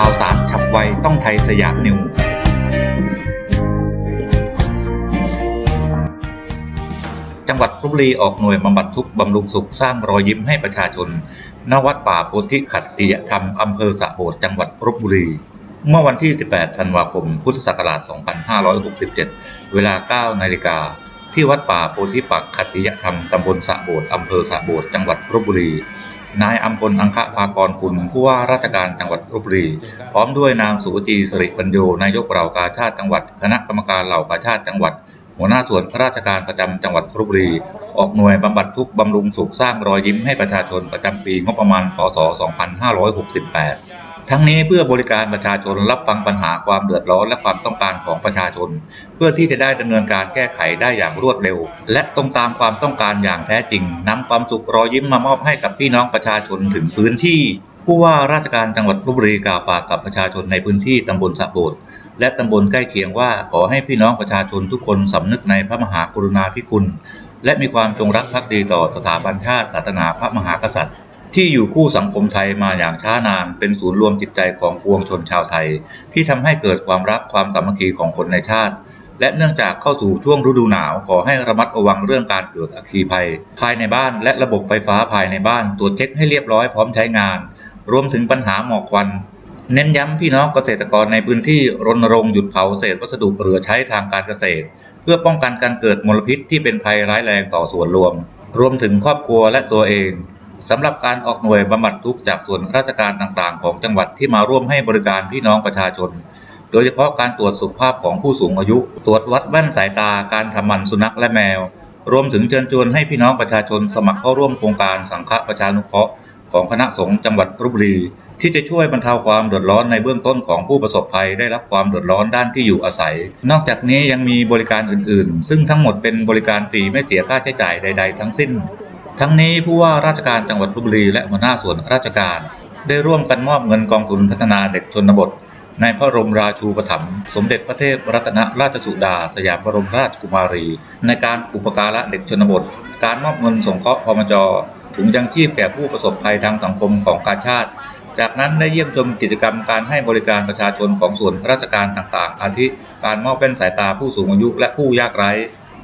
ข่าวสารฉับไวต้องไทยสยามนิวจังหวัดลบุรีออกหน่วยบำบัดทุกข์บำรุงสุขสร้างรอยยิ้มให้ประชาชน ณ วัดป่าโพธิขัตติยธรรม อำเภอสะโบดจังหวัดลบุรี เมื่อวันที่ 18 ธันวาคม พุทธศักราช 2567 เวลา 9 นาฬิกา ที่วัดป่าโพธิปักขัตติยธรรม ตำบลสะโบดอำเภอสะโบดจังหวัดลบุรี นายอัมพลอังคะภากรคุณผู้ว่าราชการจังหวัดลบบุรี พร้อมด้วยนางสุวจีสิริปัญโยนายกเหล่ากาชาติจังหวัด คณะกรรมการเหล่ากาชาติจังหวัด หัวหน้าส่วนราชการประจำจังหวัดลบบุรี ออกหน่วยบำบัดทุกบำรุงสุขสร้างรอยยิ้มให้ประชาชนประจำปีงบประมาณพศ 2568 ทั้งนี้เพื่อบริการประชาชนรับฟังปัญหาความเดือดร้อนและความต้องการของประชาชน เพื่อที่จะได้ดำเนินการแก้ไขได้อย่างรวดเร็ว และตรงตามความต้องการอย่างแท้จริงนำความสุขรอยยิ้มมามอบให้กับพี่น้องประชาชนถึงพื้นที่ ผู้ว่าราชการจังหวัดลพบุรีกล่าวฝากกับประชาชนในพื้นที่ตำบลสะโบดและตำบลใกล้เคียงว่าขอให้พี่น้องประชาชนทุกคนสำนึกในพระมหากรุณาธิคุณ และมีความจงรักภักดีต่อสถาบันชาติศาสนาพระมหากษัตริย์ ที่อยู่คู่สังคมไทยมาอย่างช้านาน เป็นศูนย์รวมจิตใจของปวงชนชาวไทย ที่ทำให้เกิดความรักความสามัคคีของคนในชาติ และเนื่องจากเข้าสู่ช่วงฤดูหนาวขอให้ระมัดระวังเรื่องการเกิดอัคคีภัย ภายในบ้านและระบบไฟฟ้าภายในบ้านตรวจเช็คให้เรียบร้อยพร้อมใช้งาน รวมถึงปัญหาหมอกควันเน้นย้ำพี่น้องเกษตรกรในพื้นที่รณรงค์หยุดเผาเศษวัสดุเหลือใช้ทางการเกษตร เพื่อป้องกันการเกิดมลพิษที่เป็นภัยร้ายแรงต่อส่วนรวม รวมถึงครอบครัวและตัวเอง สำหรับการออกหน่วยบำบัดทุกข์จากส่วนราชการต่างๆ ของจังหวัดที่มาร่วมให้บริการพี่น้องประชาชน โดยเฉพาะการตรวจสุขภาพของผู้สูงอายุ ตรวจวัดแว่นสายตาการทำมันสุนัขและแมว รวมถึงเชิญชวนให้พี่น้องประชาชนสมัครเข้าร่วมโครงการสังฆประชานุเคราะห์ของคณะสงฆ์จังหวัดลพบุรีที่จะช่วยบรรเทาความเดือดร้อนในเบื้องต้นของผู้ประสบภัยได้รับความเดือดร้อนด้านที่อยู่อาศัย นอกจากนี้ยังมีบริการอื่นๆ ซึ่งทั้งหมดเป็นบริการฟรีไม่เสียค่าใช้จ่ายใด ๆ ทั้งสิ้น ทั้งนี้ผู้ว่าราชการจังหวัดลพบุรีและหัวหน้าส่วนราชการ ได้ร่วมกันมอบเงินกองทุนพัฒนาเด็กชนบท ในพระบรมราชูปถัมภ์สมเด็จพระเทพรัตนราชสุดา สยามบรมราชกุมารี ในการอุปการะเด็กชนบท การมอบเงินสงเคราะห์พมจถุงยังชีพแก่ผู้ประสบภัยทางสังคมของกาชาติ จากนั้นได้เยี่ยมชมกิจกรรมการให้บริการประชาชนของส่วนราชการต่างๆ อาทิการมอบแว่นสายตาผู้สูงอายุและผู้ยากไร้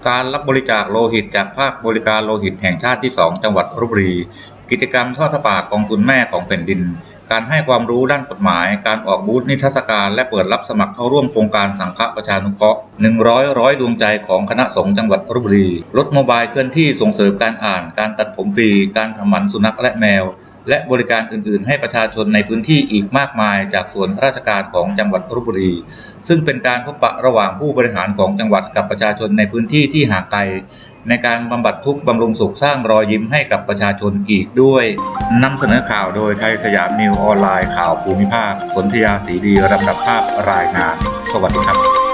การรับบริจาคโลหิตจากภาคบริการโลหิตแห่งชาติที่ 2 จังหวัดลพบุรี กิจกรรมทอดพระป่ากองทุนแม่ของแผ่นดิน การให้ความรู้ด้านกฎหมาย การออกบูธนิทรรศการและเปิดรับสมัครเข้าร่วมโครงการสังฆประชานุเคราะห์100 ร้อยดวงใจของคณะสงฆ์จังหวัดลพบุรี รถโมบายเคลื่อนที่ส่งเสริมการอ่าน การตัดผมฟรี การทำหมันสุนัขและแมว และบริการอื่นๆ ให้ประชาชนในพื้นที่อีกมากมายจากส่วนราชการของจังหวัดลพบุรี ซึ่งเป็นการพบปะระหว่างผู้บริหารของจังหวัดกับประชาชนในพื้นที่ที่ห่างไกลในการบำบัดทุกข์บำรุงสุขสร้างรอยยิ้มให้กับประชาชนอีกด้วยนำเสนอข่าวโดยไทยสยามนิวออนไลน์ข่าวภูมิภาค สนธยาสีดีลำดับภาพรายงาน สวัสดีครับ